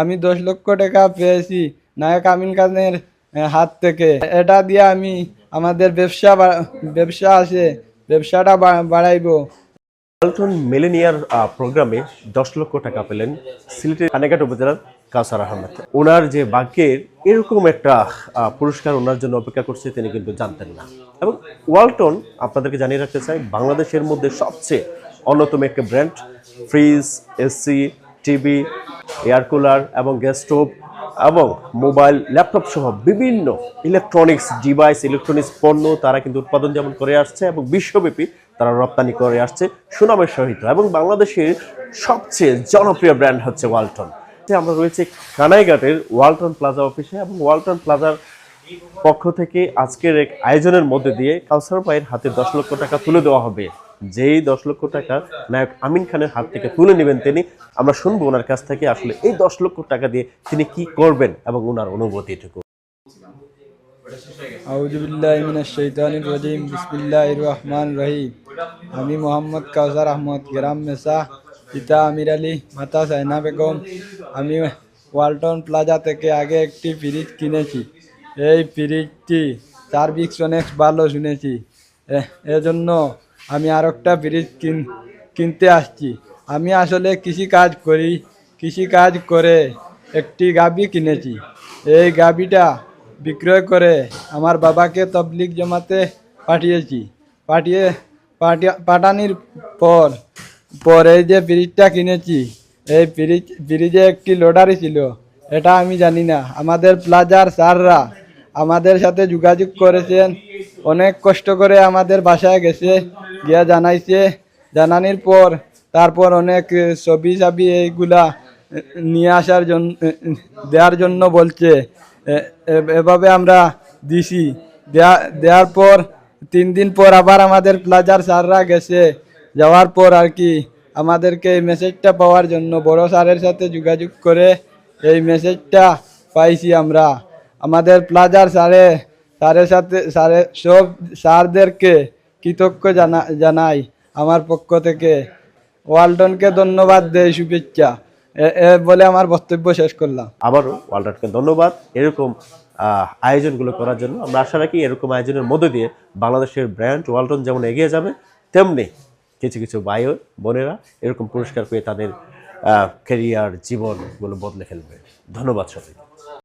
আমি দশ লক্ষ টাকা পেয়েছি, নায়ক আমিন খানের হাত থেকে। এটা দিয়ে আমি আমাদের ব্যবসা ব্যবসা আছে, ব্যবসাটা বাড়াইবো। ওয়ালটন মিলেনিয়ার প্রোগ্রামে দশ লক্ষ টাকা পেলেন সিলেটের কানেঘাট উপজেলার কাউসার আহমেদ। ওনার যে ভাগ্যের এরকম একটা পুরস্কার ওনার জন্য অপেক্ষা করছে, তিনি কিন্তু জানতেন না। এবং ওয়ালটন, আপনাদেরকে জানিয়ে রাখতে চাই, বাংলাদেশের মধ্যে সবচেয়ে অন্যতম একটা brand, fridge, AC, TV air cooler এবং গ্যাস স্টোভ এবং মোবাইল, ল্যাপটপ সহ বিভিন্ন ইলেকট্রনিক্স ডিভাইস ইলেকট্রনিক্স পণ্য তারা কিন্তু উৎপাদন যেমন করে আসছে এবং বিশ্বব্যাপী তারা রপ্তানি করে আসছে সুনামের সহিত এবং বাংলাদেশের সবচেয়ে জনপ্রিয় ব্র্যান্ড হচ্ছে ওয়ালটন আমরা রয়েছে কানাইঘাটের ওয়ালটন প্লাজা অফিসে এবং ওয়ালটন প্লাজার পক্ষ থেকে আজকের এক আয়োজনের মধ্যে দিয়ে কাউসার ভাইয়ের হাতে দশ লক্ষ টাকা তুলে দেওয়া হবে। যেই দশ লক্ষ টাকা নায়ক আমিন খানের হাত থেকে তুলে নেবেন তিনি, আমরা শুনব ওনার কাছ থেকে আসলে এই দশ লক্ষ টাকা দিয়ে তিনি কি করবেন এবং ওনার রহমান রহিম। আমি মোহাম্মদ কাউসার আহমদ, গ্রাম মেসা, পিতা আমির আলী, মাতা সাইনা বেগম। আমি ওয়ালটন প্লাজা থেকে আগে একটি ফ্রিজ কিনেছি। এই ফ্রিজটি সার্ভিস অনেক ভালো শুনেছি। এজন্য আমি আর একটা ফ্রিজ কিন কিনতে আসছি। আমি আসলে কৃষি কাজ করি। কৃষি কাজ করে একটি গাবি কিনেছি। এই গাবিটা বিক্রয় করে আমার বাবাকে তবলিক জমাতে পাঠিয়েছি। পাঠিয়ে পাঠানোর পর পর এই যে ফ্রিজটা কিনেছি, এই ফ্রিজ ফ্রিজে একটি লোডারি ছিল। এটা আমি জানি না। আমাদের প্লাজার স্যাররা আমাদের সাথে যোগাযোগ করেছেন। অনেক কষ্ট করে আমাদের বাসায় গেছে। গিয়া জানাইছে। জানানির পর, তারপর অনেক ছবি ছবি এইগুলা নিয়ে আসার জন্য দেওয়ার জন্য বলছে। এভাবে আমরা দিছি। দেয়া দেওয়ার পর, তিন দিন পর আবার আমাদের প্লাজার স্যাররা গেছে। যাওয়ার পর আর কি আমাদেরকে এই মেসেজটা পাওয়ার জন্য বড় স্যারের সাথে যোগাযোগ করে এই মেসেজটা পাইছি আমরা। আমাদের প্লাজার স্যারে, স্যারের সাথে স্যারের সব স্যারদেরকে কৃতজ্ঞ জানা, জানাই আমার পক্ষ থেকে। ওয়ালটনকে ধন্যবাদ দেয় শুভেচ্ছা। বলে আমার বক্তব্য শেষ করলাম। আবারও ওয়ালটনকে ধন্যবাদ। এরকম আয়োজনগুলো করার জন্য আমরা আশা রাখি এরকম আয়োজনের মধ্য দিয়ে বাংলাদেশের ব্র্যান্ড ওয়ালটন যেমন এগিয়ে যাবে, তেমনি কিছু কিছু ও বোনেরা এরকম পুরস্কার পেয়ে তাদের ক্যারিয়ার জীবনগুলো বদলে ফেলবে। ধন্যবাদ সবাইকে।